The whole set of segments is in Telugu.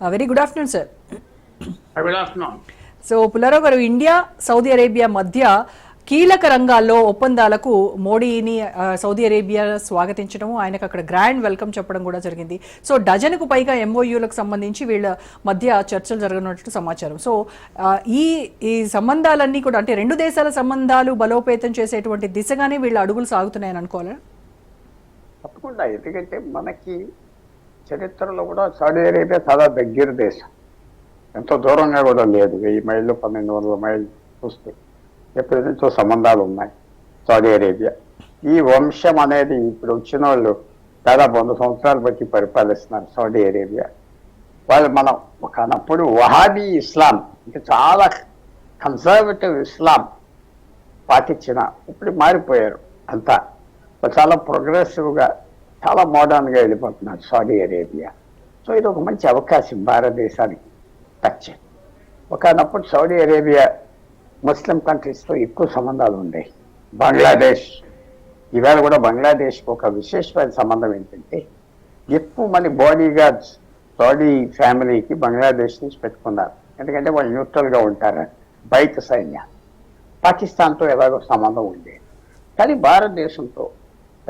Very good afternoon sir good afternoon so Pullarao గారు ఇండియా సౌదీ అరేబియా మధ్య కీలక రంగాల్లో ఒప్పందాలకు మోడీని సౌదీ అరేబియా స్వాగతించడం ఆయనకు అక్కడ గ్రాండ్ వెల్కమ్ చెప్పడం కూడా జరిగింది. సో డజన్కు పైగా ఎంఓయూలకు సంబంధించి వీళ్ళ మధ్య చర్చలు జరగనున్నట్టు సమాచారం. సో ఆ, ఈ ఈ సంబంధాలన్నీ కూడా అంటే రెండు దేశాల సంబంధాలు బలోపేతం చేసేటువంటి దిశగానే వీళ్ళ అడుగులు సాగుతున్నాయని అనుకోవాలా? తప్పకుండా. ఎందుకంటే మనకి చరిత్రలో కూడా సౌదీ అరేబియా చాలా దగ్గర దేశం. ఎంతో దూరంగా కూడా లేదు. వెయ్యి మైళ్ళు పన్నెండు వందల మైళ్ళు చూస్తే ఎప్పటి నుంచో సంబంధాలు ఉన్నాయి సౌదీ అరేబియా. ఈ వంశం అనేది ఇప్పుడు వచ్చిన వాళ్ళు దాదాపు వంద సంవత్సరాలు బట్టి పరిపాలిస్తున్నారు సౌదీ అరేబియా. వాళ్ళు మనం ఒకనప్పుడు వహాబీ ఇస్లాం ఇంకా చాలా కన్సర్వేటివ్ ఇస్లాం పాటించిన ఇప్పుడు మారిపోయారు అంతా. చాలా ప్రోగ్రెసివ్గా చాలా మోడర్న్గా వెళ్ళిపోతున్నారు సౌదీ అరేబియా. సో ఇది ఒక మంచి అవకాశం భారతదేశానికి. టచ్. ఒకనప్పుడు సౌదీ అరేబియా ముస్లిం కంట్రీస్తో ఎక్కువ సంబంధాలు ఉండేవి బంగ్లాదేశ్. ఇవాళ కూడా బంగ్లాదేశ్కి ఒక విశేషమైన సంబంధం ఏంటంటే ఎక్కువ మంది బాడీ గార్డ్స్ సౌదీ ఫ్యామిలీకి బంగ్లాదేశ్ నుంచి పెట్టుకున్నారు. ఎందుకంటే వాళ్ళు న్యూట్రల్గా ఉంటారు. బయట సైన్యం. పాకిస్తాన్తో ఎలాగో సంబంధం ఉండేది. కానీ భారతదేశంతో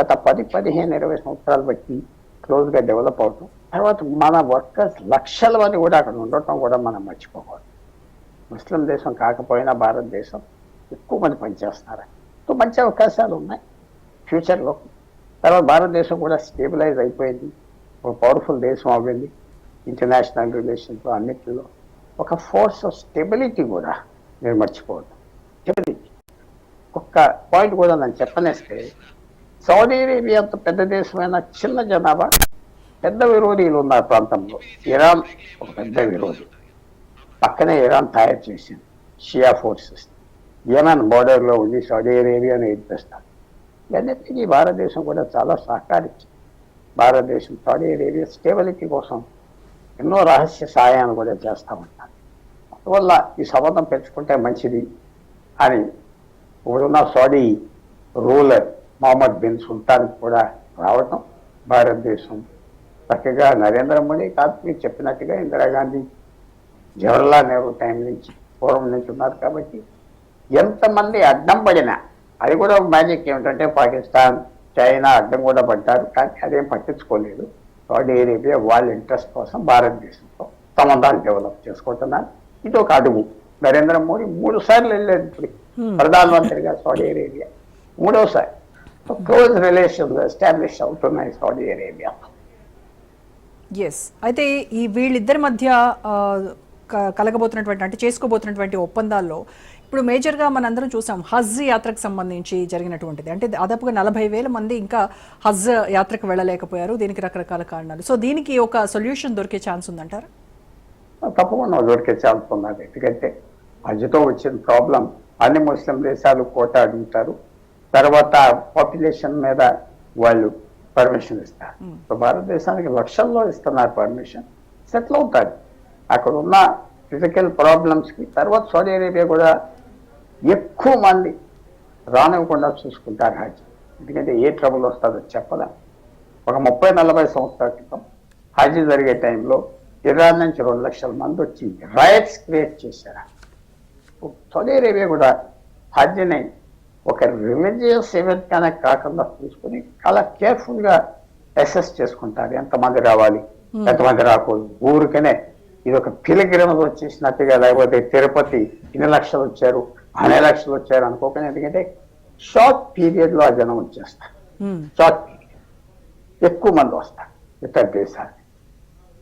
గత పది పదిహేను ఇరవై సంవత్సరాలు బట్టి క్లోజ్గా డెవలప్ అవటం తర్వాత మన వర్కర్స్ లక్షల మంది కూడా అక్కడ ఉండటం కూడా మనం మర్చిపోకూడదు. ముస్లిం దేశం కాకపోయినా భారతదేశం ఎక్కువ మంది పనిచేస్తున్నారు. సో మంచి అవకాశాలు ఉన్నాయి. ఫ్యూచర్లో తర్వాత భారతదేశం కూడా స్టేబిలైజ్ అయిపోయింది. ఒక పవర్ఫుల్ దేశం అవ్వింది ఇంటర్నేషనల్ రిలేషన్స్లో అన్నిటిలో ఒక ఫోర్స్ ఆఫ్ స్టెబిలిటీ కూడా నేను మర్చిపోవద్దు. స్టెబిలిటీ. ఒక్క పాయింట్ కూడా నన్ను చెప్పనేస్తే సౌదీ అరేబియా అంత పెద్ద దేశమైన చిన్న జనాభా పెద్ద విరోధీలు ఉన్న ప్రాంతంలో ఇరాన్ ఒక పెద్ద విరోధి. పక్కనే ఇరాన్ తయారు చేసింది షియా ఫోర్సెస్. యమన్ బోర్డర్లో ఉంది సౌదీ అరేబియాను ఏర్పిస్తారు ఇవన్నిటికీ భారతదేశం కూడా చాలా సహకరించింది. భారతదేశం సౌదీ అరేబియా స్టేబిలిటీ కోసం ఎన్నో రహస్య సహాయాలు కూడా చేస్తూ ఉంటారు. అందువల్ల ఈ సంబంధం పెంచుకుంటే మంచిది అని ఇప్పుడున్న Saudi ruler Mohammed bin Sultan కూడా రావటం భారతదేశం. చక్కగా నరేంద్ర మోడీ కాదు మీరు చెప్పినట్టుగా ఇందిరాగాంధీ జవహర్లాల్ నెహ్రూ టైం నుంచి పూర్వం నుంచి ఉన్నారు కాబట్టి ఎంతమంది అడ్డం పడినా అది కూడా మ్యాజిక్ ఏమిటంటే పాకిస్తాన్ చైనా అడ్డం కూడా పడ్డారు కానీ అదేం పట్టించుకోలేదు. సౌదీ అరేబియా వాళ్ళ ఇంట్రెస్ట్ కోసం భారతదేశంతో సంబంధాలు డెవలప్ చేసుకుంటున్నారు. ఇది ఒక అడుగు. నరేంద్ర మోడీ మూడు సార్లు వెళ్ళారు ఇప్పుడు ప్రధానమంత్రిగా సౌదీ అరేబియా. మూడోసారి. క్లోజ్ రిలేషన్స్ ఎస్టాబ్లిష్ అవుతున్నాయి సౌదీ అరేబియా ఎస్ అయితే ఈ వీళ్ళిద్దరి మధ్య కలగబోతున్నటువంటి అంటే చేసుకోబోతున్నటువంటి ఒప్పందాల్లో ఇప్పుడు మేజర్గా మనందరం చూసాం హజ్ యాత్రకు సంబంధించి జరిగినటువంటిది. అంటే దాదాపుగా నలభై వేల మంది ఇంకా హజ్ యాత్రకు వెళ్ళలేకపోయారు. దీనికి రకరకాల కారణాలు. సో దీనికి ఒక సొల్యూషన్ దొరికే ఛాన్స్ ఉందంటారా? తప్పకుండా దొరికే ఛాన్స్ ఉన్నది. ఎందుకంటే హజ్తో వచ్చిన ప్రాబ్లం అన్ని ముస్లిం దేశాలు కోట అడుగుతారు తర్వాత పాపులేషన్ మీద వాళ్ళు పర్మిషన్ ఇస్తారు. సో భారతదేశానికి లక్షల్లో ఇస్తున్నారు పర్మిషన్ సెటిల్ అవుతారు అక్కడ ఉన్న ఫిజికల్ ప్రాబ్లమ్స్కి తర్వాత సౌదీ అరేబియా కూడా ఎక్కువ మంది రానివ్వకుండా చూసుకుంటారు హజ్. ఎందుకంటే ఏ ట్రబుల్ వస్తుందో చెప్పలేం. ఒక ముప్పై నలభై సంవత్సరాల క్రితం హజ్ జరిగే టైంలో ఇరాన్ నుంచి రెండు లక్షల మంది వచ్చి రైట్స్ క్రియేట్ చేశారు. సౌదీ అరేబియా కూడా హజ్ని ఒక రిలీజియస్ ఈవెంట్ గానే కాకుండా చూసుకుని చాలా కేర్ఫుల్గా అసెస్ చేసుకుంటారు. ఎంతమంది రావాలి ఎంతమంది రాకూడదు. ఊరికనే ఇది ఒక పిలిగ్రమస్ వచ్చేసినట్టుగా లేకపోతే తిరుపతి ఇన్ని లక్షలు వచ్చారు అనే లక్షలు వచ్చారు అనుకోకుండా ఎందుకంటే షార్ట్ పీరియడ్లో ఆ జనం వచ్చేస్తారు. షార్ట్ పీరియడ్ ఎక్కువ మంది వస్తారు. ఇతర దేశాలు.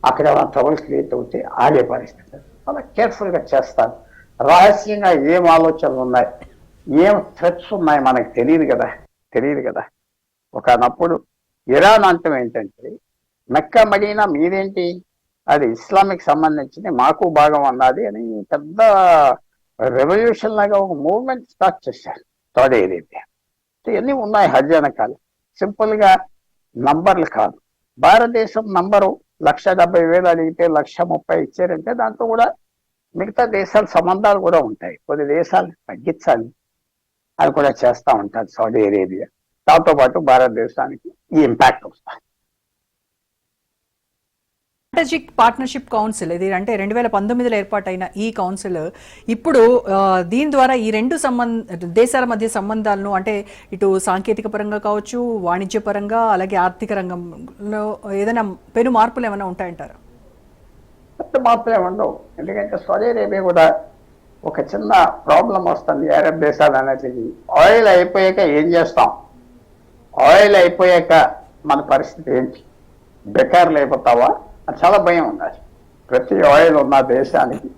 అక్కడ ఏమైనా ట్రబుల్ క్రియేట్ అవుతే ఆగే పరిస్థితి. చాలా కేర్ఫుల్గా చేస్తారు. రహస్యంగా ఏం ఆలోచనలు ఉన్నాయి? ఏం థ్రెట్స్ ఉన్నాయి మనకు తెలియదు కదా తెలియదు కదా. ఒకనప్పుడు ఇరాన్ అంటం ఏంటంటే మెక్క మడినా మీరేంటి అది ఇస్లామిక్ సంబంధించింది మాకు భాగం అన్నది అని పెద్ద రెవల్యూషన్ లాగా ఒక మూవ్మెంట్ స్టార్ట్ చేశారు సౌదీ ఏదైతే ఇవన్నీ ఉన్నాయి హజ్ వెనకాల? సింపుల్గా నంబర్లు కాదు. భారతదేశం నంబరు లక్ష డెబ్బై వేలు అడిగితే లక్ష ముప్పై ఇచ్చారంటే దాంతో కూడా మిగతా దేశాల సంబంధాలు కూడా ఉంటాయి. కొన్ని దేశాలు తగ్గించాలి. అది కూడా చేస్తూ ఉంటారు సౌదీ అరేబియా. దాంతో పాటు భారతదేశానికి ఈ ఇంపాక్ట్ వస్తుంది స్ట్రాటజిక్ పార్ట్నర్షిప్ కౌన్సిల్ ఇది అంటే రెండు వేల పంతొమ్మిదిలో ఏర్పాటైన ఈ కౌన్సిల్ ఇప్పుడు దీని ద్వారా ఈ రెండు సంబంధ దేశాల మధ్య సంబంధాలను అంటే ఇటు సాంకేతిక పరంగా కావచ్చు వాణిజ్య పరంగా అలాగే ఆర్థిక రంగంలో ఏదైనా పెను మార్పులు ఏమైనా ఉంటాయంటారా? మార్పులే ఉండవు. ఎందుకంటే సౌదీ అరేబియా కూడా ఒక చిన్న ప్రాబ్లం వస్తుంది అరబ్ దేశాలు అన్నిటికీ ఆయిల్ అయిపోయాక ఏం చేస్తాం? ఆయిల్ అయిపోయాక మన పరిస్థితి ఏంటి? బెకార్లు అయిపోతావా అది చాలా భయం ఉన్నది ప్రతి ఆయిల్ ఉన్న దేశానికి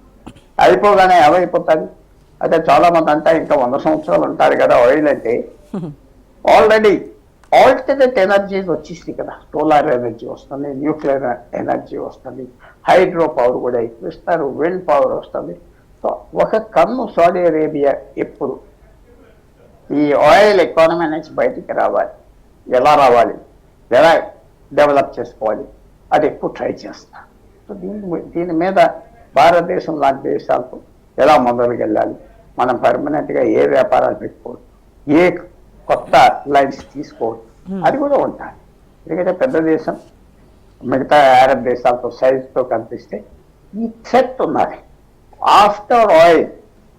అయిపోగానే ఏమైపోతుంది? అయితే చాలా మంది అంటే ఇంకా వంద సంవత్సరాలు ఉంటారు కదా ఆయిల్ అంటే. ఆల్రెడీ ఆల్టర్నేట్ ఎనర్జీ వచ్చేసింది కదా. సోలార్ ఎనర్జీ వస్తుంది న్యూక్లియర్ ఎనర్జీ వస్తుంది హైడ్రో పవర్ కూడా ఎక్కువ ఇస్తారు విండ్ పవర్ వస్తుంది. ఒక కన్ను సౌదీ అరేబియా ఎప్పుడు? ఈ ఆయిల్ ఎకానమీ నుంచి బయటికి రావాలి. ఎలా రావాలి? ఎలా డెవలప్ చేసుకోవాలి? అది ఎక్కువ ట్రై చేస్తా. సో దీని దీని మీద భారతదేశం లాంటి దేశాలతో ఎలా ముందరికి వెళ్ళాలి? మనం పర్మనెంట్గా ఏ వ్యాపారాలు పెట్టుకోవడం ఏ కొత్త లైన్స్ తీసుకోవడం అది కూడా ఉంటాయి ఎందుకంటే పెద్ద దేశం మిగతా అరబ్ దేశాలతో సైజుతో కనిపిస్తే ఈ థ్రెట్ ఉన్నది. ఆఫ్టర్ ఆయిల్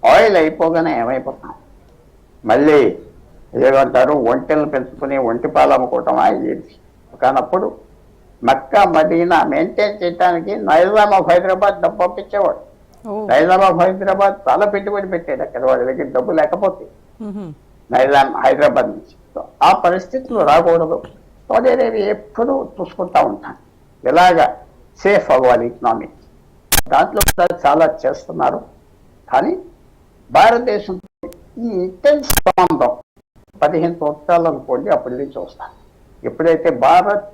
ఆయిల్ అయిపోగానే ఏమైపోతాం? మళ్ళీ ఏమంటారు? ఒంటెలు పెంచుకుని ఒంటి పాలు అమ్ముకోవటమా ఏంటి కానప్పుడు మక్కా మదీనా మెయింటైన్ చేయడానికి నైజాం ఆఫ్ హైదరాబాద్ డబ్బు పంపించేవాడు. నైజాం ఆఫ్ హైదరాబాద్ చాలా పెట్టుబడి పెట్టాడు అక్కడ వాడి దగ్గర డబ్బు లేకపోతే. నైజాం హైదరాబాద్ నుంచి. ఆ పరిస్థితులు రాకూడదు. సౌదీ అరేబియా ఎప్పుడూ చూసుకుంటా ఉంటాను. ఎలాగా? సేఫ్ అవ్వాలి ఎకనామిక్ దాంట్లో చాలా చేస్తున్నారు. కానీ భారతదేశం ఈ ఇంటెన్స్ సంబంధం పదిహేను సంవత్సరాలు అనుకోండి అప్పటి నుంచి వస్తాను. ఎప్పుడైతే భారత్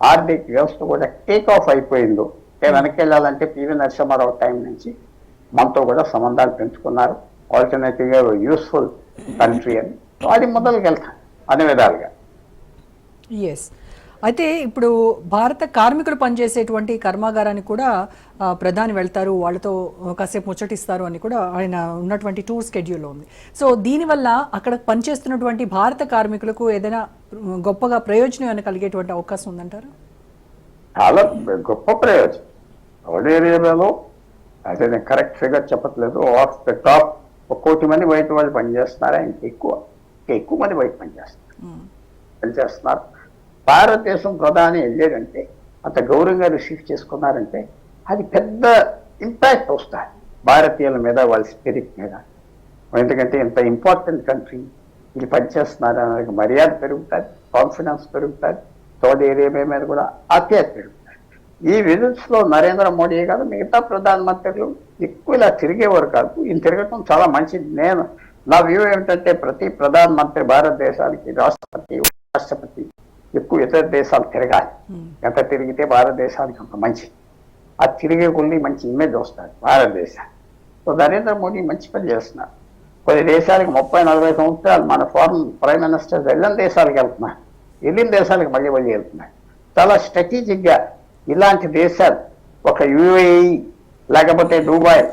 ఆర్థిక వ్యవస్థ కూడా టేక్ ఆఫ్ అయిపోయిందో నేను వెనక్కి వెళ్ళాలంటే పివి నరసింహారావు టైం నుంచి మనతో కూడా సంబంధాలు పెంచుకున్నారు. ఆల్టర్నేటివ్గా యూస్ఫుల్ కంట్రీ అని. వాడి అది మొదలుకి వెళ్తాను విధాలుగా. ఎస్ అయితే ఇప్పుడు భారత కార్మికులు పనిచేసేటువంటి కర్మాగారానికి కూడా ప్రధాని వెళ్తారు వాళ్ళతో కాసేపు ముచ్చటిస్తారు అని కూడా ఆయన ఉన్నటువంటి టూర్ స్కెడ్యూల్లో ఉంది. సో దీనివల్ల అక్కడ పనిచేస్తున్నటువంటి భారత కార్మికులకు ఏదైనా గొప్పగా ప్రయోజనం ఏమైనా కలిగేటువంటి అవకాశం ఉందంటారా? చాలా గొప్ప ప్రయోజనం. సౌదీ అరేబియాలో అయితే నేను కరెక్ట్ ఫిగర్ చెప్పట్లేదు ఆఫ్ ద టాప్ ఒక కోటి మంది బయట వాళ్ళు పనిచేస్తున్నారా? ఇంకా ఎక్కువ ఇంకా ఎక్కువ మంది బయట పనిచేస్తారు పనిచేస్తున్నారు. భారతదేశం ప్రధాని వెళ్ళాడంటే అంత గౌరవంగా రిసీవ్ చేసుకున్నారంటే అది పెద్ద ఇంపాక్ట్ వస్తుంది భారతీయుల మీద వాళ్ళ స్పిరిట్ మీద. ఎందుకంటే ఇంత ఇంపార్టెంట్ కంట్రీ ఇది పనిచేస్తున్నారు అనేది మర్యాద పెరుగుతుంది కాన్ఫిడెన్స్ పెరుగుతుంది తోడు ఏరియా మీద కూడా ఆప్యాయత పెరుగుతుంది ఈ విజిట్స్లో నరేంద్ర మోడీ కాదు మిగతా ప్రధానమంత్రులు ఎక్కువ ఇలా తిరిగేవారు కాదు. ఈయన తిరగటం చాలా మంచిది. నేను నా వ్యూ ఏమిటంటే ప్రతి ప్రధానమంత్రి భారతదేశానికి రాష్ట్రపతి రాష్ట్రపతి ఎక్కువ ఇతర దేశాలు తిరగాలి. ఉమ్, ఎంత తిరిగితే భారతదేశానికి అంత మంచిది ఆ తిరిగే కొద్ది మంచి ఇమేజ్ వస్తుంది భారతదేశానికి. సో నరేంద్ర మోడీ మంచి పని చేస్తున్నారు. కొన్ని దేశాలకు ముప్పై నలభై సంవత్సరాలు మన ఫారెన్ ప్రైమ్ మినిస్టర్ వెళ్ళిన దేశాలకు వెళ్తున్నారు. వెళ్ళిన దేశాలకు మళ్ళీ మళ్ళీ వెళ్తున్నారు. చాలా strategic గా ఇలాంటి దేశాలు ఒక యుఏఈ లేకపోతే దుబాయ్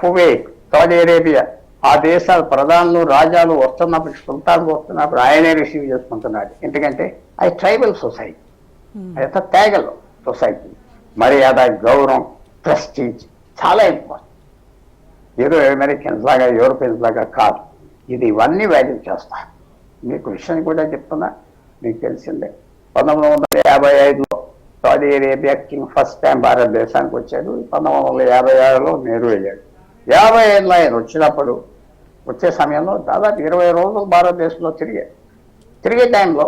కువైట్ సౌదీ అరేబియా ఆ దేశాల ప్రధానులు రాజాలు వస్తున్నప్పుడు సుల్తాన్లు వస్తున్నప్పుడు ఆయనే రిసీవ్ చేసుకుంటున్నాడు. ఎందుకంటే అది ట్రైబల్ సొసైటీ అదంతా తేగలు సొసైటీ మర్యాద గౌరవం ప్రెస్టీజ్ చాలా ఇంపార్టెంట్ ఏదో అమెరికన్స్ లాగా యూరోపియన్స్ లాగా కాదు. ఇది ఇవన్నీ వాల్యూ చేస్తా మీకు విషయం కూడా చెప్తున్నా మీకు తెలిసిందే. పంతొమ్మిది వందల యాభై ఐదులో Saudi Arabia king first time భారతదేశానికి వచ్చాడు. పంతొమ్మిది వందల యాభై ఆరులో నెహ్రూ వెళ్ళాడు యాభై ఐదులో ఆయన వచ్చినప్పుడు వచ్చే సమయంలో దాదాపు ఇరవై రోజులు భారతదేశంలో తిరిగాడు. తిరిగే టైంలో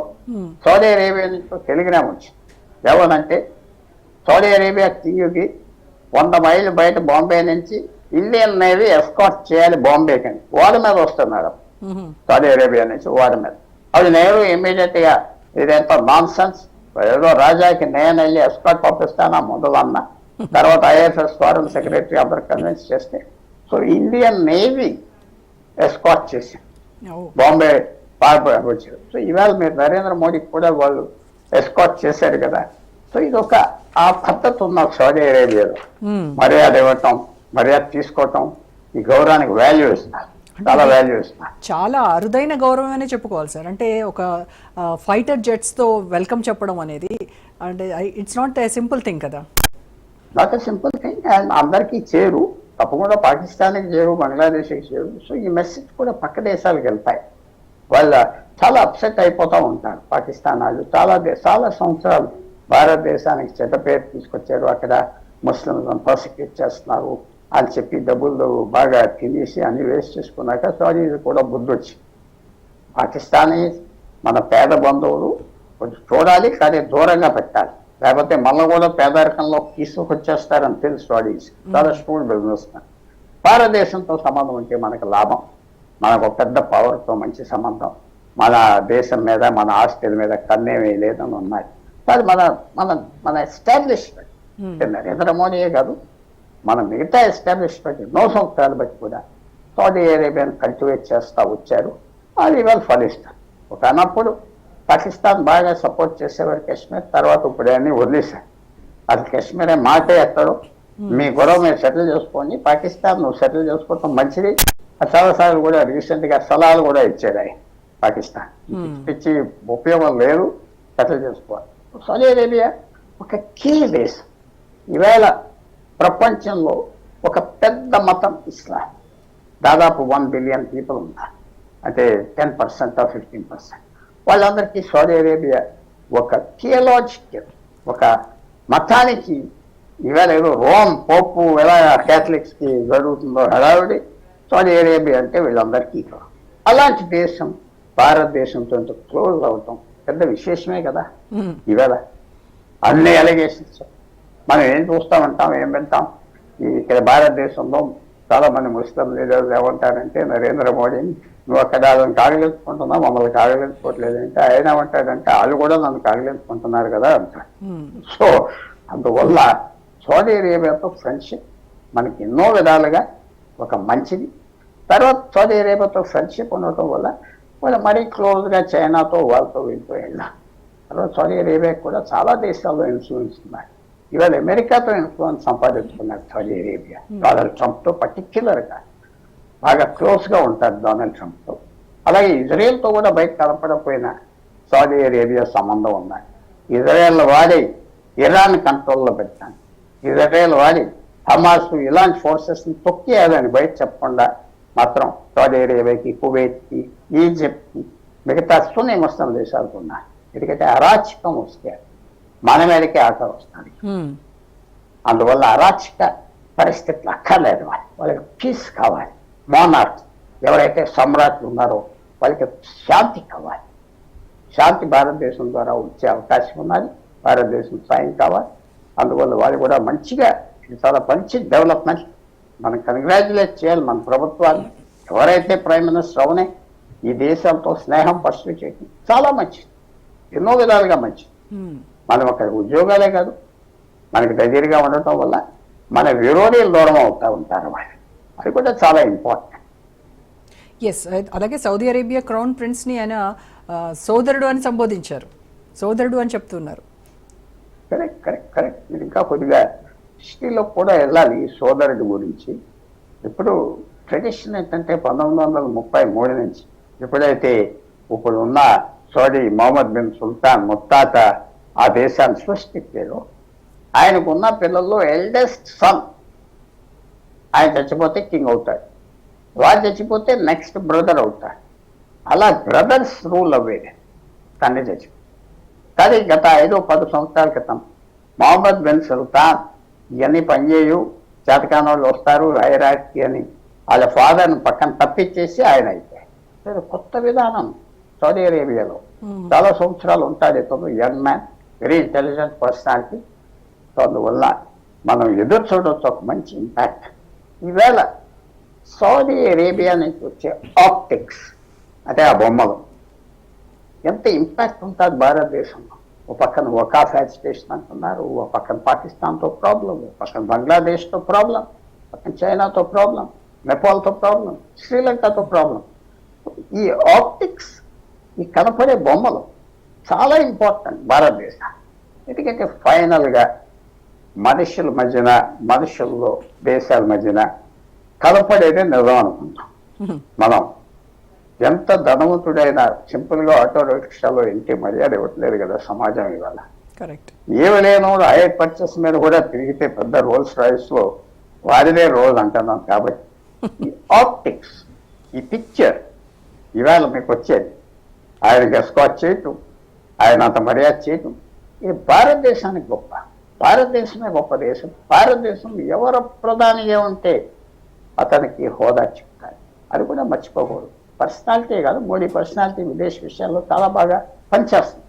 సౌదీ అరేబియా నుంచి టెలిగ్రామ్ వచ్చింది. ఏమనంటే సౌదీ అరేబియా కింగ్కి వంద మైళ్ళు బయట బాంబే నుంచి ఇండియన్ నేవీ ఎస్కాట్ చేయాలి బాంబేకి అని. వాడి మీద వస్తున్నారు సౌదీ అరేబియా నుంచి వాడి మీద. అది నెహ్రూ ఇమీడియట్గా ఇదంతా నాన్ సెన్స్ ఏదో రాజాకి నేను వెళ్ళి ఎస్కాట్ పంపిస్తానా మొదలు అన్న తర్వాత ఐఎఫ్ఎస్ ఫారెన్ సెక్రటరీ అందరు కన్విన్స్ చేస్తే. సో ఇండియన్ నేవీ ఎస్కాట్ చేసింది ఓ. బాంబే వచ్చారు సో ఇవాళ మీరు నరేంద్ర మోడీకి కూడా వాళ్ళు ఎస్కాట్ చేశారు కదా. సో ఇది ఒక ఆ పద్ధతి ఉన్న సౌదీ అరేబియాలో. మర్యాద ఇవ్వటం మర్యాద తీసుకోవటం ఈ గౌరవానికి వాల్యూ ఇస్తున్నారు. చాలా వాల్యూ ఇస్తున్నారు. చాలా అరుదైన గౌరవం అనే చెప్పుకోవాలి సార్. అంటే ఒక ఫైటర్ జెట్స్తో వెల్కమ్ చెప్పడం అనేది అంటే it's not a simple thing కదా. Not a simple thing and అందరికీ చేరు. తప్పకుండా పాకిస్తాన్కి చేరు బంగ్లాదేశ్కి చేరు. సో ఈ మెసేజ్ కూడా పక్క దేశాలకు వెళ్తాయి. వాళ్ళ చాలా అప్సెట్ అయిపోతూ ఉంటారు పాకిస్తాన్ వాళ్ళు చాలా చాలా సంవత్సరాలు భారతదేశానికి చెడ్డ పేరు తీసుకొచ్చారు. అక్కడ ముస్లింలను ప్రాసిక్యూట్ చేస్తున్నారు అని చెప్పి డబ్బులు బాగా తినేసి అన్ని వేస్ట్ చేసుకున్నాక సారీ ఇది కూడా బుద్ధి వచ్చి పాకిస్తానీ మన పేద బంధువులు కొంచెం చూడాలి కానీ దూరంగా పెట్టాలి. లేకపోతే మళ్ళీ కూడా పేదరికంలో తీసుకొచ్చేస్తారని తెలుసు స్టడీస్ చాలా స్కూల్ బిజినెస్ భారతదేశంతో సంబంధం ఉంటే మనకు లాభం. మనకు ఒక పెద్ద పవర్తో మంచి సంబంధం. మన దేశం మీద మన ఆస్తుల మీద కన్నేమీ లేదని ఉన్నాయి. కానీ మన మన మన ఎస్టాబ్లిష్మెంట్. నరేంద్ర మోడీయే కాదు. మన మిగతా ఎస్టాబ్లిష్మెంట్ ఎన్నో సంవత్సరాలు బట్టి కూడా సౌదీ అరేబియాను కల్టివేట్ చేస్తూ వచ్చారు. అది ఇవాళ ఫలిస్తారు ఒక అన్నప్పుడు పాకిస్తాన్ బాగా సపోర్ట్ చేసేవారు కాశ్మీర్ తర్వాత ఇప్పుడు అన్ని వదిలేశారు. అది కాశ్మీర్ మాటే ఎక్కడో మీ గొడవ మీరు సెటిల్ చేసుకోండి. పాకిస్తాన్ నువ్వు సెటిల్ చేసుకోవటం మంచిది. చాలాసార్లు కూడా రీసెంట్గా సలహాలు కూడా ఇచ్చాడు ఆయన పాకిస్తాన్. ఇచ్చి ఉపయోగం లేదు సెటిల్ చేసుకోవాలి. సౌదీ అరేబియా ఒక కీ దేశం. ఈవేళ ప్రపంచంలో ఒక పెద్ద మతం ఇస్లాం. దాదాపు వన్ బిలియన్ పీపుల్ ఉన్నారు. అంటే టెన్ పర్సెంట్ ఫిఫ్టీన్ పర్సెంట్. వాళ్ళందరికీ సౌదీ అరేబియా ఒక థియలాజికల్ ఒక మతానికి ఈవేళ ఏదో రోమ్ పోపు ఎలా catholics కి జరుగుతుందో హడావిడి సౌదీ అరేబియా అంటే వీళ్ళందరికీ. అలాంటి దేశం భారతదేశంతో ఇంత క్లోజ్ అవటం పెద్ద విశేషమే కదా. ఈవేళ అన్ని అలిగేషన్స్ మనం ఏం చూస్తామంటాం ఏం వింటాం ఇక్కడ భారతదేశంలో చాలా మంది ముస్లిం లీడర్లు ఏమంటారంటే నరేంద్ర మోడీని నువ్వు అక్కడ వాళ్ళని కాగలించుకుంటున్నావు మమ్మల్ని కాగలించుకోవట్లేదు అంటే ఆయన ఏమంటాడంటే వాళ్ళు కూడా నన్ను కాగలించుకుంటున్నారు కదా అంటారు మ్మ్. సో అందువల్ల సౌదీ అరేబియాతో ఫ్రెండ్షిప్ మనకి ఎన్నో విధాలుగా ఒక మంచిది. తర్వాత సౌదీ అరేబియాతో ఫ్రెండ్షిప్ ఉండటం వల్ల వాళ్ళు మరీ క్లోజ్గా చైనాతో వాళ్ళతో వీళ్ళతో వెళ్ళాం తర్వాత సౌదీ అరేబియా కూడా చాలా దేశాల్లో ఇన్ఫ్లుయెన్స్ ఉన్నాయి ఇవాళ అమెరికాతో ఇన్ఫ్లుయెన్స్ సంపాదించుకున్నారు సౌదీ అరేబియా డొనాల్డ్ ట్రంప్తో పర్టిక్యులర్గా బాగా క్లోజ్గా ఉంటారు డొనాల్డ్ ట్రంప్తో అలాగే ఇజ్రాయెల్తో కూడా బయట కనపడకపోయినా సౌదీ అరేబియా సంబంధం ఉన్నాయి ఇజ్రాయెల్ వాడి ఇరాన్ కంట్రోల్లో పెట్టాను. ఇజ్రాయెల్ వాడి హమాస్ ఇలాంటి ఫోర్సెస్ని తొక్కేయాలని బయట చెప్పకుండా మాత్రం సౌదీ అరేబియాకి కువైట్కి ఈజిప్ట్కి మిగతా సున్నీ ముస్లిం దేశాలకు ఉన్నాయి ఎందుకంటే అరాచకం వస్తే మన మీదకే ఆట వస్తుంది. అందువల్ల అరాచక పరిస్థితులు అక్కర్లేదు వాళ్ళకి. వాళ్ళకి పీస్ కావాలి. మోనార్క్ ఎవరైతే సమ్రాట్లు ఉన్నారో వాళ్ళకి శాంతి కావాలి. శాంతి భారతదేశం ద్వారా వచ్చే అవకాశం ఉన్నది. భారతదేశం సాయం కావాలి. అందువల్ల వాళ్ళు కూడా మంచిగా చాలా మంచి డెవలప్మెంట్. మనం కంగ్రాచులేట్ చేయాలి మన ప్రభుత్వాన్ని ఎవరైతే ప్రైమ్ మినిస్టర్ అవునే ఈ దేశంతో స్నేహం పర్సూ చేయడం. చాలా మంచిది ఎన్నో విధాలుగా మంచిది. మనం అక్కడ ఉద్యోగాలే కాదు. మనకి దగ్గరగా ఉండటం వల్ల మన విరోధులు దూరం అవుతా ఉంటారు వాళ్ళు. అది కూడా చాలా ఇంపార్టెంట్. ఎస్ అలాగే సౌదీ అరేబియా క్రౌన్ ప్రిన్స్ని ఆయన సోదరుడు అని సంబోధించారు. సోదరుడు అని చెప్తున్నారు. Correct correct correct. ఇంకా కొద్దిగా హిస్టరీలో కూడా వెళ్ళాలి ఈ సోదరుడి గురించి. ఇప్పుడు ట్రెడిషన్ ఏంటంటే పంతొమ్మిది వందల ముప్పై మూడు నుంచి ఎప్పుడైతే ఇప్పుడు ఉన్న సౌదీ మొహమ్మద్ బిన్ సుల్తాన్ ముత్తాత ఆ దేశాన్ని సృష్టించారో ఆయనకున్న పిల్లల్లో ఎల్డెస్ట్ సన్ ఆయన చచ్చిపోతే కింగ్ అవుతాడు. వాడు చచ్చిపోతే నెక్స్ట్ బ్రదర్ అవుతాడు. అలా బ్రదర్స్ రూల్ అవ్వేది తండ్రి చచ్చిపోతే కానీ గత ఐదో పది సంవత్సరాల క్రితం మొహమ్మద్ బిన్ సుల్తాన్ ఇవన్నీ పనిచేయు చేతకాని వాళ్ళు వస్తారు హైరాకి అని. వాళ్ళ ఫాదర్ని పక్కన తప్పించేసి ఆయన అయిపోయారు కొత్త విధానం సౌదీ అరేబియాలో. చాలా సంవత్సరాలు ఉంటాడు ఇతను young man very intelligent personality. So అందువల్ల మనం ఎదురు చూడవచ్చు ఒక మంచి ఇంపాక్ట్. ఈవేళ సౌదీ అరేబియా నుంచి వచ్చే ఆప్టిక్స్ అంటే ఆ బొమ్మలు ఎంత ఇంపాక్ట్ ఉంటుంది భారతదేశంలో? ఓ పక్కన వకాఫ్ అజిటేషన్ అంటున్నారు ఓ పక్కన పాకిస్తాన్తో ప్రాబ్లం ఓ పక్కన బంగ్లాదేశ్తో ప్రాబ్లం పక్కన చైనాతో ప్రాబ్లం నేపాల్తో ప్రాబ్లం శ్రీలంకతో ప్రాబ్లం ఈ ఆప్టిక్స్ ఈ కనపడే బొమ్మలు చాలా ఇంపార్టెంట్ భారతదేశం ఎందుకంటే ఫైనల్గా మనుషుల మధ్యన మనుషుల్లో దేశాల మధ్యన కనపడేదే నిజం అనుకుంటాం. మనం ఎంత ధనవంతుడైనా సింపుల్గా ఆటో రిక్షాలో ఇంటి మర్యాద ఇవ్వట్లేదు కదా సమాజం ఇవాళ. లేనోడు హైర్ పర్చేస్ మీద కూడా తిరిగితే పెద్ద రోల్స్ రాయిస్లో వాడిదే రోల్ అంటున్నాం కాబట్టి. ఈ ఆప్టిక్స్ ఈ పిక్చర్ ఇవాళ మీకు వచ్చేది. ఆయన గెస్కాచ్ చేయటం ఆయన అంత మర్యాద చేయటం. ఇది భారతదేశానికి గొప్ప. భారతదేశమే గొప్ప దేశం. భారతదేశం ఎవరు ప్రధానిగా ఉంటే అతనికి హోదా చెప్తారు. అది కూడా మర్చిపోకూడదు. పర్సనాలిటీ కాదు మోడీ పర్సనాలిటీ విదేశ విషయాల్లో చాలా బాగా పనిచేస్తుంది.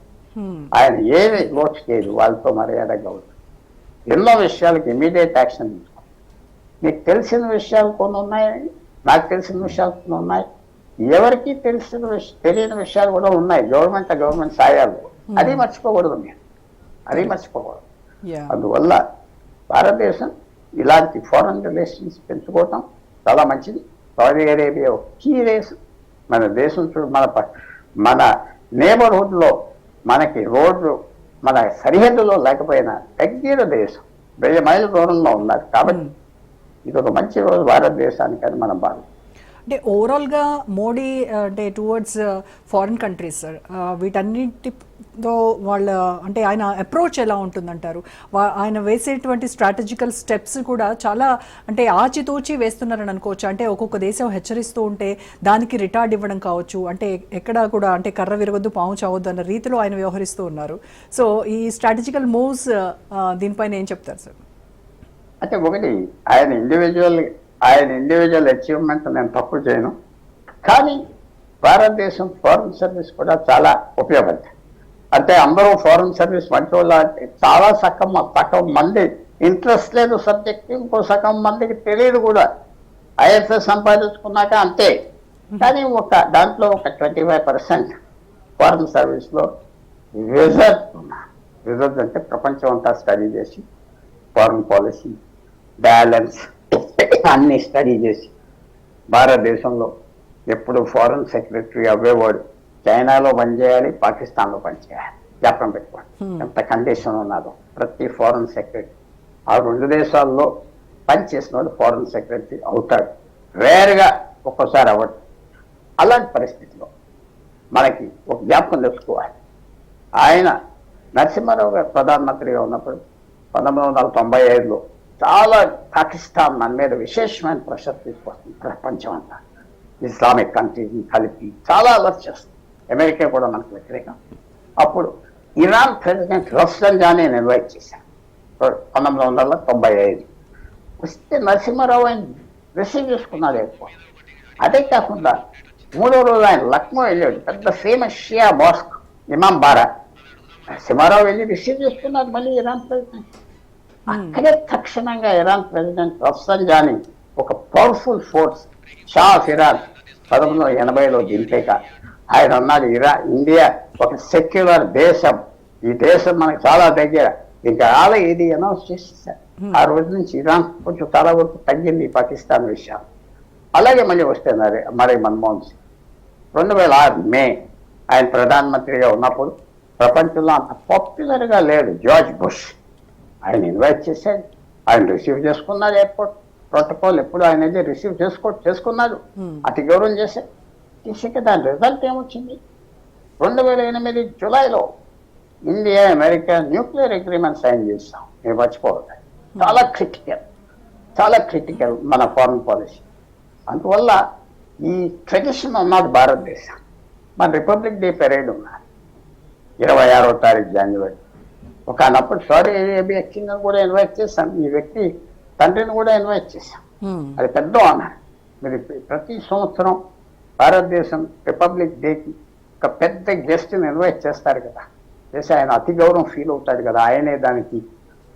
ఆయన ఏది లోటు చేయదు వాళ్ళతో మర్యాదగా ఉంటుంది ఎన్నో విషయాలకు ఇమీడియట్ యాక్షన్ మీకు తెలిసిన విషయాలు కొన్ని ఉన్నాయి నాకు తెలిసిన విషయాలు కొన్ని ఉన్నాయి. ఎవరికి తెలిసిన విష తెలియని విషయాలు కూడా ఉన్నాయి గవర్నమెంట్ గవర్నమెంట్ సాయాలు అది మర్చిపోకూడదు మీరు. అది మర్చిపోకూడదు. అందువల్ల భారతదేశం ఇలాంటి ఫారెన్ రిలేషన్స్ పెంచుకోవటం చాలా మంచిది. సౌదీ అరేబియా ఒక కీ దేశం మన దేశం చూడు మన మన నేబర్హుడ్లో మనకి రోడ్డు మన సరిహద్దులో లేకపోయినా దగ్గర దేశం. వెయ్యి మైళ్ళ దూరంలో ఉన్నారు. కాబట్టి ఇది ఒక మంచి రోజు భారతదేశానికి అని మనం భావిస్తాం అంటే ఓవరాల్గా మోడీ అంటే టువర్డ్స్ ఫారిన్ కంట్రీస్ సార్ వీటన్నిటితో వాళ్ళ అంటే ఆయన అప్రోచ్ ఎలా ఉంటుందంటారు? ఆయన వేసేటువంటి స్ట్రాటజికల్ స్టెప్స్ కూడా చాలా అంటే ఆచితూచి వేస్తున్నారని అనుకోవచ్చు? అంటే ఒక్కొక్క దేశం హెచ్చరిస్తూ ఉంటే దానికి రిటార్డ్ ఇవ్వడం కావచ్చు. అంటే ఎక్కడ కూడా అంటే కర్ర విరగొద్దు పాము చావద్దు అన్న రీతిలో ఆయన వ్యవహరిస్తూ ఉన్నారు. సో ఈ స్ట్రాటజికల్ మూవ్స్ దీనిపైన ఏం చెప్తారు సార్ అంటే ఒకటి ఆయన ఇండివిజువల్ ఆయన ఇండివిజువల్ అచీవ్మెంట్ నేను తప్పు చేయను. కానీ భారతదేశం ఫారెన్ సర్వీస్ కూడా చాలా ఉపయోగపడుతుంది. అంటే అందరూ ఫారెన్ సర్వీస్ మంచి వాళ్ళు అంటే చాలా సగం సగం మంది ఇంట్రెస్ట్ లేదు సబ్జెక్ట్ ఇంకో సగం మందికి తెలియదు కూడా. ఐఎఫ్ఎస్ సంపాదించుకున్నాక అంతే. కానీ ఒక దాంట్లో ఒక ట్వంటీ ఫైవ్ పర్సెంట్ ఫారెన్ సర్వీస్లో విజర్ట్ విజర్ట్ అంటే ప్రపంచం అంతా స్టడీ చేసి ఫారెన్ పాలసీ బ్యాలెన్స్ అన్ని స్టడీ చేసి. భారతదేశంలో ఎప్పుడు ఫారెన్ సెక్రటరీ అవ్వేవాడు. చైనాలో పనిచేయాలి పాకిస్తాన్లో పనిచేయాలి జ్ఞాపకం పెట్టుకోండి. ఎంత కండిషన్ ఉన్నదో. ప్రతి ఫారెన్ సెక్రటరీ ఆ రెండు దేశాల్లో పనిచేసిన వాడు ఫారెన్ సెక్రటరీ అవుతాడు. రేర్గా ఒక్కోసారి అవ్వడు. అలాంటి పరిస్థితిలో మనకి ఒక జ్ఞాపకం తెచ్చుకోవాలి. ఆయన నరసింహారావు గారు ప్రధానమంత్రిగా ఉన్నప్పుడు పంతొమ్మిది వందల తొంభై ఐదులో చాలా పాకిస్తాన్ మన మీద విశేషమైన ప్రెషర్ తీసుకొస్తుంది ప్రపంచం అంతా. ఇస్లామిక్ కంట్రీని కలిపి చాలా అలర్ట్ చేస్తుంది. అమెరికా కూడా మనకు వ్యతిరేకం. అప్పుడు ఇరాన్ ప్రెసిడెంట్ రఫ్సన్ నేను ఇన్వైట్ చేశాను పంతొమ్మిది వందల తొంభై ఐదు. వస్తే నరసింహారావు ఆయన రిసీవ్ చేసుకున్నాడు ఎక్కువ అదే కాకుండా మూడో రోజు ఆయన లక్నో వెళ్ళాడు. పెద్ద ఫేమస్ షియా మాస్క్ ఇమాం బారా. నరసింహారావు వెళ్ళి రిసీవ్ చేసుకున్నారు మళ్ళీ ఇరాన్ ప్రెసిడెంట్. అక్కడే తక్షణంగా ఇరాన్ ప్రెసిడెంట్ రఫ్సన్ జానీ ఒక powerful force Shah of Iran పదమూడు వందల ఎనభైలో దింపాక. ఆయన అన్నాడు ఇరా ఇండియా ఒక సెక్యులర్ దేశం. ఈ దేశం మనకు చాలా దగ్గర. ఇంకా అలా ఇది అనౌన్స్ చేసేసారు. ఆ రోజు నుంచి ఇరాన్ కొంచెం చాలా వరకు తగ్గింది ఈ పాకిస్తాన్ విషయం. అలాగే మళ్ళీ వస్తే మరి మరి మన్మోహన్ సింగ్. రెండు వేల ఆరు మే ఆయన ప్రధానమంత్రిగా ఉన్నప్పుడు ప్రపంచంలో అంత పాపులర్గా లేడు జార్జ్ బుష్. ఆయన ఇన్వైట్ చేశాడు. ఆయన రిసీవ్ చేసుకున్నాడు ఎయిర్పోర్ట్ ప్రోటోకాల్ ఎప్పుడు ఆయన అయితే రిసీవ్ చేసుకో చేసుకున్నాడు. అతి గౌరవం చేశాడు. చేసాక దాని రిజల్ట్ ఏమొచ్చింది? రెండు వేల ఎనిమిది జూలైలో India America nuclear agreement sign చేస్తాం మీరు మర్చిపోవద్దు. చాలా క్రిటికల్ చాలా క్రిటికల్ మన ఫారెన్ పాలసీ అందువల్ల ఈ ట్రెడిషన్ ఉన్నది భారతదేశం. మన రిపబ్లిక్ డే పెరేడ్ ఉన్నది. ఇరవై ఆరో తారీఖు జనవరి ఒక అన్నప్పుడు సారీ అరేబియా కింగ్ కూడా ఇన్వైట్ చేశాం. ఈ వ్యక్తి తండ్రిని కూడా ఇన్వైట్ చేశాం. అది పెద్ద ఆనర్ మీరు ప్రతి సంవత్సరం భారతదేశం రిపబ్లిక్ డేకి ఒక పెద్ద గెస్ట్ని ఇన్వైట్ చేస్తారు కదా. చేసి ఆయన అతి గౌరవం ఫీల్ అవుతాడు కదా. ఆయనే దానికి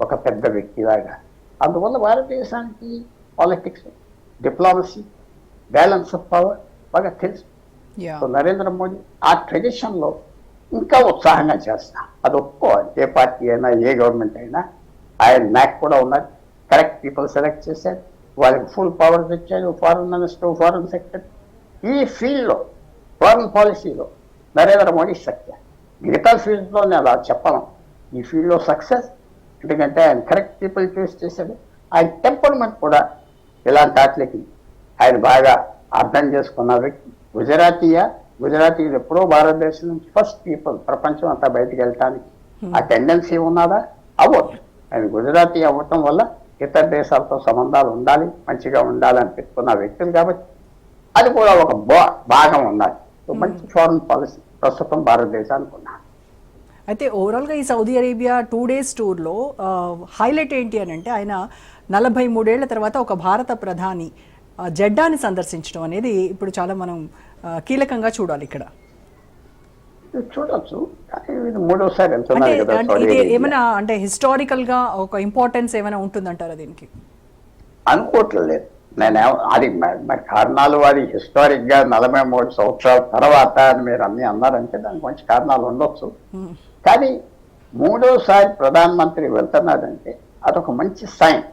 ఒక పెద్ద వ్యక్తిలాగా అందువల్ల భారతదేశానికి politics diplomacy balance of power బాగా తెలుసు. నరేంద్ర మోడీ ఆ ట్రెడిషన్లో ఇంకా ఉత్సాహంగా చేస్తాం. అది ఒప్పుకోవాలి ఏ పార్టీ అయినా ఏ గవర్నమెంట్ అయినా ఆయన నాకు కూడా ఉన్నది కరెక్ట్ పీపుల్ సెలెక్ట్ చేశారు. వాళ్ళకి ఫుల్ పవర్స్ ఇచ్చారు ఫారెన్ మినిస్టర్ ఫారెన్ సెక్రటరీ ఈ ఫీల్డ్లో ఫారెన్ పాలసీలో నరేంద్ర మోడీ సక్సెస్ మిగతా ఫీల్డ్లో నేను అలా చెప్పను. ఈ ఫీల్డ్లో సక్సెస్ ఎందుకంటే ఆయన కరెక్ట్ పీపుల్ చూస్ చేశాడు. ఆయన టెంపర్మెంట్ కూడా ఇలాంటి వాటికి ఆయన బాగా అర్థం చేసుకున్న వ్యక్తి. గుజరాతీయా గుజరాతీయులు ఎప్పుడో భారతదేశం నుంచి ఫస్ట్ పీపుల్ ప్రపంచం అంతా బయటికి వెళ్ళటానికి ఆ టెండెన్సీ ఉన్నదా? అవ్వచ్చు ఆయన గుజరాతీ అవ్వటం వల్ల ఇతర దేశాలతో సంబంధాలు ఉండాలి మంచిగా ఉండాలని పెట్టుకున్న వ్యక్తులు కాబట్టి అది కూడా ఒక భాగం ఉన్నది సో మంచి ఫారెన్ పాలసీ ప్రస్తుతం భారతదేశానికి ఉన్నది. అయితే ఓవరాల్గా ఈ సౌదీ అరేబియా టూ డేస్ టూర్లో హైలైట్ ఏంటి అని అంటే ఆయన నలభై మూడేళ్ళ తర్వాత ఒక భారత ప్రధాని జెడ్డాని సందర్శించడం అనేది ఇప్పుడు చాలా మనం కీలకంగా చూడాలి ఇక్కడ. చూడొచ్చు. మూడోసారి. ఏమైనా అంటే హిస్టారికల్గా ఒక ఇంపార్టెన్స్ ఏమైనా ఉంటుందంటారా దీనికి? అనుకోవట్లేదు. నేను అది కారణాలు అది హిస్టారిక్గా నలభై మూడు సంవత్సరాల తర్వాత అని మీరు అన్ని అన్నారంటే దానికి మంచి కారణాలు ఉండొచ్చు. కానీ మూడోసారి ప్రధానమంత్రి వెళ్తున్నారంటే అదొక మంచి సైన్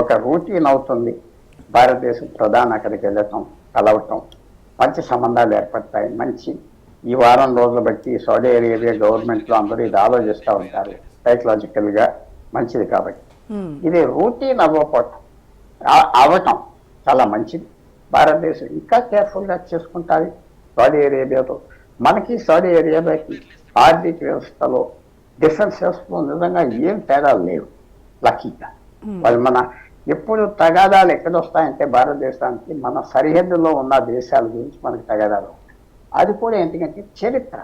ఒక రూటీన్ అవుతుంది. భారతదేశం ప్రధాని అక్కడికి వెళ్ళటం కలవటం. మంచి సంబంధాలు ఏర్పడతాయి. మంచి ఈ వారం రోజులు బట్టి సౌదీ అరేబియా గవర్నమెంట్లో అందరూ ఇది ఆలోచిస్తూ ఉంటారు. సైకలాజికల్గా మంచిది కాబట్టి. ఇది రూటీన్ అవ్వకపోవటం. అవ్వటం చాలా మంచిది. భారతదేశం ఇంకా కేర్ఫుల్గా చేసుకుంటుంది సౌదీ అరేబియాతో. మనకి సౌదీ అరేబియాకి ఆర్థిక వ్యవస్థలో డిఫెన్స్ వ్యవస్థలో నిజంగా ఏం తేడాలు లేవు. లక్కీగా. వాళ్ళు మన ఎప్పుడు తగాదాలు ఎక్కడొస్తాయంటే భారతదేశానికి మన సరిహద్దులో ఉన్న దేశాల గురించి మనకి తగాదాలు. అది కూడా ఎందుకంటే చరిత్ర.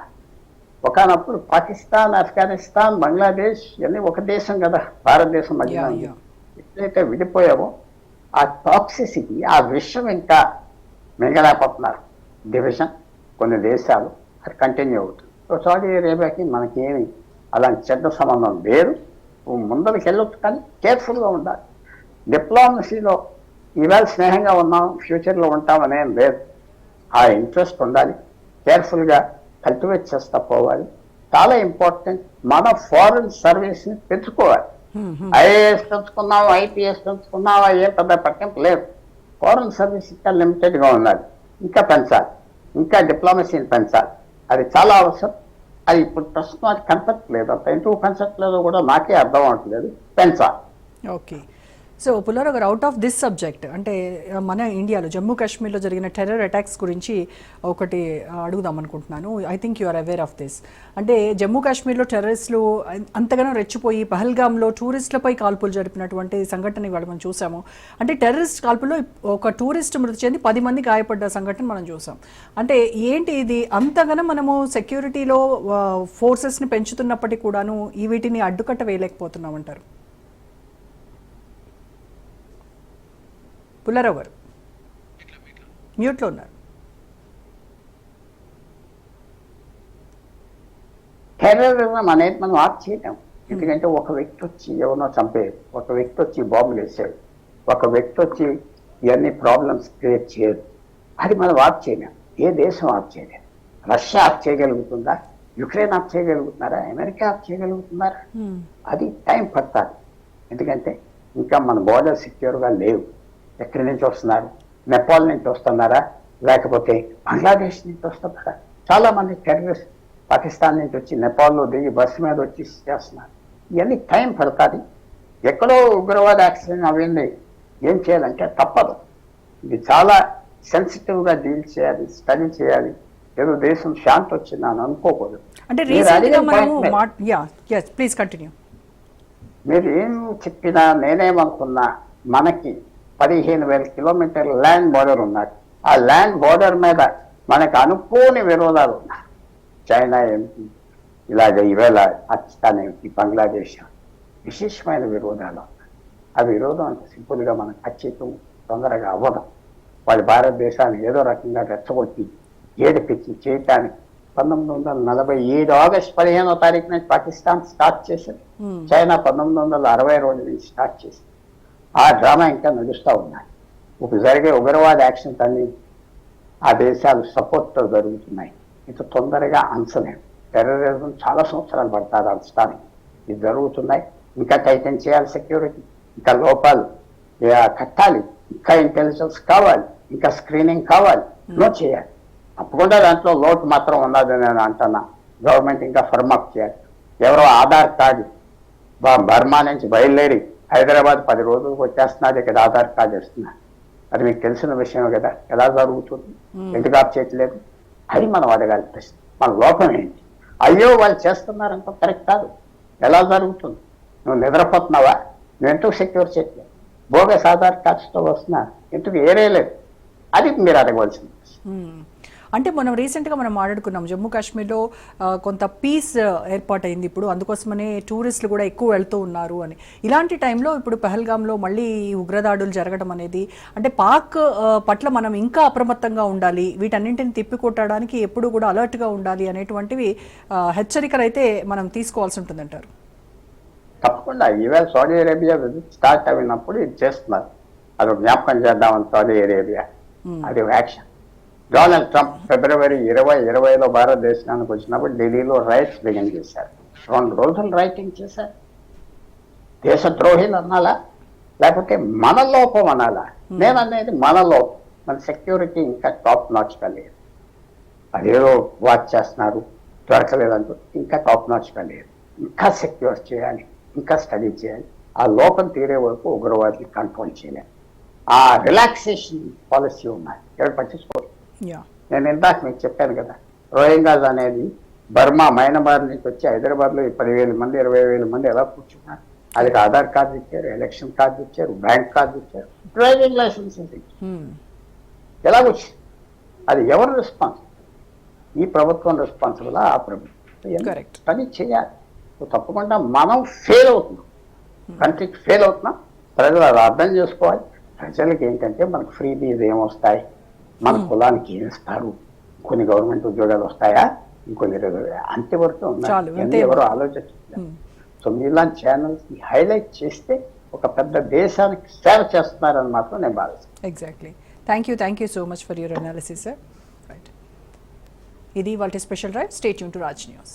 ఒకనప్పుడు పాకిస్తాన్ ఆఫ్ఘనిస్తాన్ బంగ్లాదేశ్ ఇవన్నీ ఒక దేశం కదా భారతదేశం మధ్య. ఎప్పుడైతే విడిపోయామో ఆ టాక్సిసిటీ ఆ విషయం ఇంకా మిగలేకపోతున్నారు డివిజన్ కొన్ని దేశాలు అది కంటిన్యూ అవుతుంది. సో సౌదీ అరేబియాకి మనకి ఏమి అలాంటి చెడ్డ సంబంధం లేదు. ముందరికి వెళ్ళొచ్చు కానీ కేర్ఫుల్గా ఉండాలి. డిప్లొమసీలో ఈవేళ స్నేహంగా ఉన్నాం ఫ్యూచర్లో ఉంటామనేం లేదు. ఆ ఇంట్రెస్ట్ ఉండాలి కేర్ఫుల్గా కల్టివేట్ చేస్తా పోవాలి. చాలా ఇంపార్టెంట్ మన ఫారెన్ సర్వీస్ని పెంచుకోవాలి. ఐఏఎస్ పెంచుకున్నాం ఐపీఎస్ పెంచుకున్నాం ఏ పెద్ద పట్టింపు లేదు. ఫారెన్ సర్వీస్ ఇంకా లిమిటెడ్గా ఉన్నది ఇంకా పెంచాలి. ఇంకా డిప్లొమసీని పెంచాలి. అది చాలా అవసరం. అది ఇప్పుడు ప్రస్తుతం అది కనపట్లేదు అంత ఎందుకు పెంచట్లేదో కూడా నాకే అర్థం అవట్లేదు పెంచాలి. ఓకే. సో పుల్లారావు గారు అవుట్ ఆఫ్ దిస్ సబ్జెక్ట్ అంటే మన ఇండియాలో జమ్మూ కాశ్మీర్లో జరిగిన టెర్రర్ అటాక్స్ గురించి ఒకటి అడుగుదాం అనుకుంటున్నాను. I think you are aware of this అంటే జమ్మూ కాశ్మీర్లో టెర్రరిస్టులు అంతగానో రెచ్చిపోయి పహల్గామ్లో టూరిస్టులపై కాల్పులు జరిపినటువంటి సంఘటన ఇవాళ మనం చూసాము. అంటే టెర్రరిస్ట్ కాల్పుల్లో ఒక టూరిస్ట్ మృతి చెంది పది మంది గాయపడ్డ సంఘటన మనం చూసాం. అంటే ఏంటి ఇది? అంతగానో మనము సెక్యూరిటీలో ఫోర్సెస్ని పెంచుతున్నప్పటికీ కూడాను ఈ వీటిని అడ్డుకట్ట వేయలేకపోతున్నాం పుల్లారావు గారు మ్యూట్లో ఉన్నారు. టెర్రరిజం అనేది మనం ఆప్ చేయలేం. ఎందుకంటే ఒక వ్యక్తి వచ్చి ఎవరినో చంపేది ఒక వ్యక్తి వచ్చి బాంబులు వేసాడు ఒక వ్యక్తి వచ్చి ఇవన్నీ ప్రాబ్లమ్స్ క్రియేట్ చేయదు అది మనం ఆప్ చేయలేం. ఏ దేశం ఆప్ చేయలేదు రష్యా ఆప్ చేయగలుగుతుందా? యుక్రెయిన్ ఆప్ చేయగలుగుతున్నారా? అమెరికా ఆప్ చేయగలుగుతున్నారా. అది టైం పడుతుంది ఎందుకంటే ఇంకా మన బోర్డర్ సెక్యూర్గా లేవు. ఎక్కడి నుంచి వస్తున్నారు? నేపాల్ నుంచి వస్తున్నారా? లేకపోతే బంగ్లాదేశ్ నుంచి వస్తున్నారా? చాలా మంది టెర్రరిస్ట్ పాకిస్తాన్ నుంచి వచ్చి నేపాల్లో దిగి బస్సు మీద వచ్చి చేస్తున్నారు. ఇవన్నీ టైం పడుతుంది. ఎక్కడో ఉగ్రవాద యాక్సిడెంట్ అవన్నీ ఏం చేయాలంటే తప్పదు. ఇది చాలా సెన్సిటివ్గా డీల్ చేయాలి స్టడీ చేయాలి. ఏదో దేశం శాంతి అనుకోకూడదు. ఎస్ ప్లీజ్ కంటిన్యూ మీరు ఏం చెప్పినా నేనేమనుకున్నా మనకి పదిహేను వేల కిలోమీటర్ల ల్యాండ్ బోర్డర్ ఉన్నారు ఆ ల్యాండ్ బోర్డర్ మీద మనకు అనుకోని విరోధాలు ఉన్నాయి. చైనా ఏమిటి? ఇలాగ ఈవేళ పాకిస్తాన్ ఏమిటి? బంగ్లాదేశ్ విశేషమైన విరోధాలు ఉన్నాయి. ఆ విరోధం అంత సింపుల్గా మనకు ఖచ్చితం తొందరగా అవ్వదు. వాళ్ళు భారతదేశాన్ని ఏదో రకంగా రెచ్చగొట్టి ఏడిపించి చేయటానికి పంతొమ్మిది వందల నలభై ఏడు ఆగస్ట్ పదిహేనో తారీఖు నుంచి పాకిస్తాన్ స్టార్ట్ చేసింది. చైనా పంతొమ్మిది వందల అరవై రోజు నుంచి స్టార్ట్ చేసింది. ఆ డ్రామా ఇంకా నడుస్తూ ఉన్నాయి. ఇప్పుడు జరిగే ఉగ్రవాద యాక్షన్స్ అన్ని ఆ దేశాలు సపోర్ట్తో జరుగుతున్నాయి. ఇంత తొందరగా అంచలేము టెర్రరిజం చాలా సంవత్సరాలు పడతారు అంచడానికి ఇది జరుగుతున్నాయి. ఇంకా టైటన్ చేయాలి సెక్యూరిటీ. ఇంకా లోపాలు కట్టాలి. ఇంకా ఇంటెలిజెన్స్ కావాలి. ఇంకా స్క్రీనింగ్ కావాలి. నో చేయాలి. తప్పకుండా దాంట్లో లోటు మాత్రం ఉన్నదని నేను అంటున్నా. గవర్నమెంట్ ఇంకా ఫర్మప్ చేయాలి. ఎవరో ఆధార్ కార్డు బర్మా నుంచి బయలుదేరి హైదరాబాద్ పది రోజులకు వచ్చేస్తున్నది ఇక్కడ ఆధార్ కార్డు ఇస్తున్నారు. అది మీకు తెలిసిన విషయం కదా ఎలా జరుగుతుంది? ఎందుకు ఆప్ చేయట్లేదు అది మనం అడగాలి ప్రశ్న. మన లోపం ఏంటి? అయ్యో వాళ్ళు చేస్తున్నారంట కరెక్ట్ కాదు. ఎలా జరుగుతుంది? నువ్వు నిద్రపోతున్నావా? నువ్వు ఎందుకు సెక్యూర్ చేయట్లేదు? బోగస్ ఆధార్ కార్డ్స్తో వస్తున్నా ఎందుకు? ఏరే లేదు. అది మీరు అడగవలసింది. అంటే మనం రీసెంట్గా మనం మాట్లాడుకున్నాం జమ్మూ కాశ్మీర్లో కొంత పీస్ ఏర్పాటైంది ఇప్పుడు. అందుకోసమనే టూరిస్టులు కూడా ఎక్కువ వెళ్తూ ఉన్నారు అని. ఇలాంటి టైంలో ఇప్పుడు పహల్గామ్లో మళ్ళీ ఈ ఉగ్రదాడులు జరగడం అనేది అంటే పాక్ పట్ల మనం ఇంకా అప్రమత్తంగా ఉండాలి వీటన్నింటిని తిప్పికొట్టడానికి ఎప్పుడు కూడా అలర్ట్గా ఉండాలి అనేటువంటివి హెచ్చరికలు అయితే మనం తీసుకోవాల్సి ఉంటుందంటారు. తప్పకుండా. ఈవేళ సౌదీ అరేబియా విజిట్ స్టార్ట్ అయినప్పుడు ఇది చేస్తున్నారు. అది జ్ఞాపకం చేద్దామని సౌదీ అరేబియా. అది యాక్షన్. డొనాల్డ్ ట్రంప్ ఫిబ్రవరి ఇరవై ఇరవైలో భారతదేశానికి వచ్చినప్పుడు ఢిల్లీలో రైట్స్ బిగిన్ చేశారు. రెండు రోజులు రైటింగ్ చేశారు. దేశద్రోహిలు అనాలా లేకపోతే మన లోపం అనాలా నేను అనేది మన లోపం. మన సెక్యూరిటీ ఇంకా టాప్ నాచ్ లేదు. అదేదో వాచ్ చేస్తున్నారు దొరకలేదంటూ ఇంకా టాప్ నాచ్ లేదు. ఇంకా సెక్యూర్ చేయాలి ఇంకా స్టడీ చేయాలి. ఆ లోపం తీరే వరకు ఉగ్రవాదిని కంట్రోల్ చేయాలి ఆ రిలాక్సేషన్ పాలసీ ఉన్నాయి. ఎవరు పట్టించుకోరు యా నేను ఇందాక మీకు చెప్పాను కదా రోహింగాస్ అనేది బర్మా మైనబార్ నుంచి వచ్చి హైదరాబాద్లో ఈ పదివేల మంది ఇరవై వేల మంది ఎలా కూర్చున్నారు? అది ఆధార్ కార్డు ఇచ్చారు ఎలక్షన్ కార్డు ఇచ్చారు బ్యాంక్ కార్డు ఇచ్చారు డ్రైవింగ్ లైసెన్స్. ఎలా వచ్చింది అది ఎవరు రెస్పాన్స్ ఈ ప్రభుత్వం రెస్పాన్సిబుల్ ఆ ప్రభుత్వం. పని చేయాలి. తప్పకుండా మనం ఫెయిల్ అవుతున్నాం. కంట్రీకి ఫెయిల్ అవుతున్నాం. ప్రజలు అది అర్థం చేసుకోవాలి. ప్రజలకి ఏంటంటే మనకు ఫ్రీ బీజ్ ఏమొస్తాయి? మన కులానికి ఏం ఇస్తారు కొన్ని గవర్నమెంట్ ఉద్యోగాలు వస్తాయా? ఇంకొన్ని అంతవరకు. ఇవన్నీ ఎవరు ఆలోచించలేదు మ్మ్. సో మీలాంటి ఛానల్స్ హైలైట్ చేస్తే ఒక పెద్ద దేశానికి సేవ చేస్తున్నారని మాత్రం నేను భావిస్తాను exactly thank you thank you so much for your analysis sir right ఇది వాళ్ళ స్పెషల్ రైట్ స్టేట్ యూన్ టు రాజ్ న్యూస్